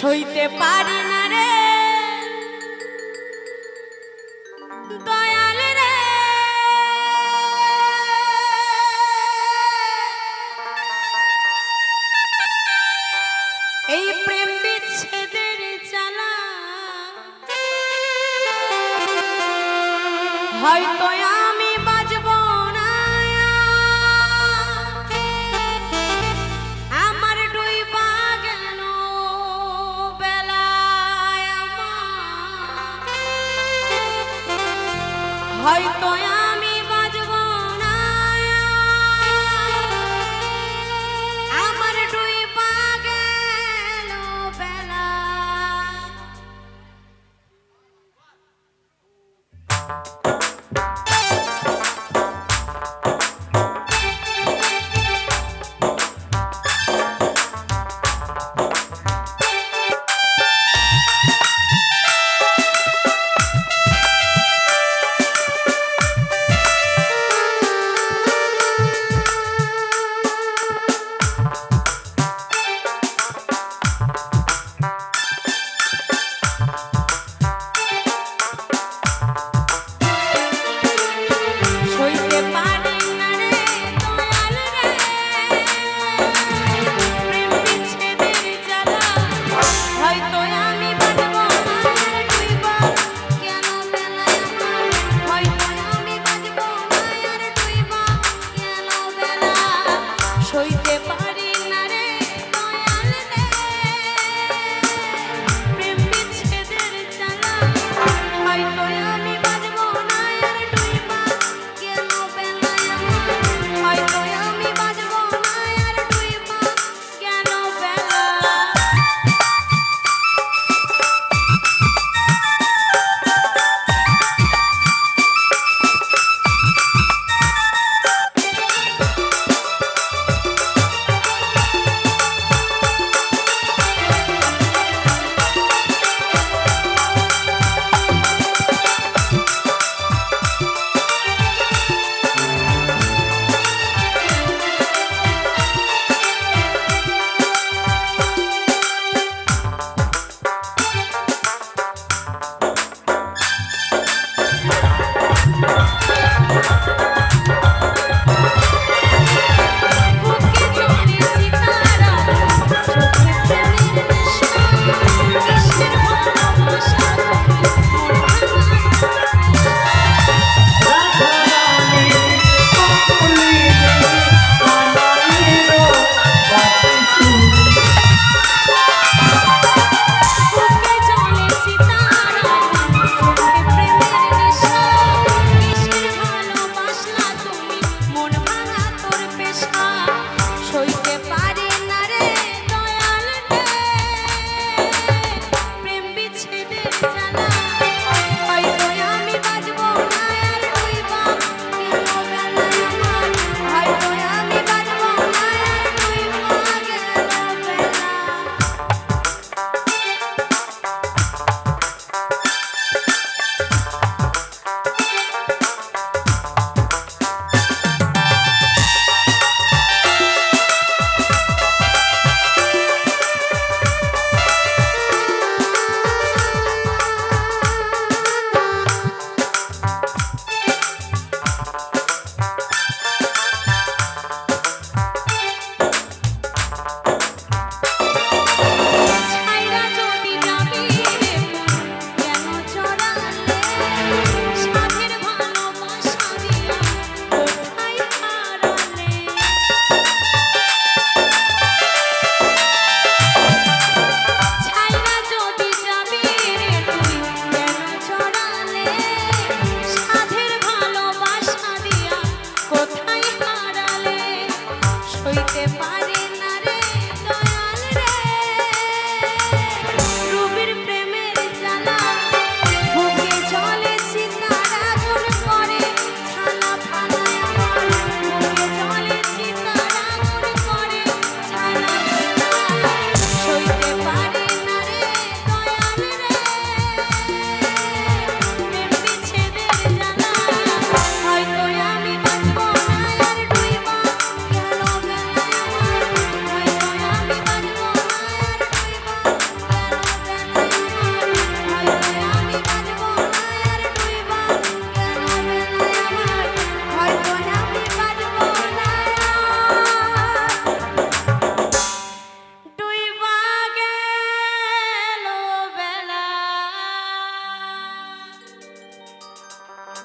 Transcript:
সইতে পারি না রে। দয়াল রে। এই প্রেম বিচ্ছেদের চালা হয়তো হয়তো আমি বাজব না আমার ডুই পা গেল বেলা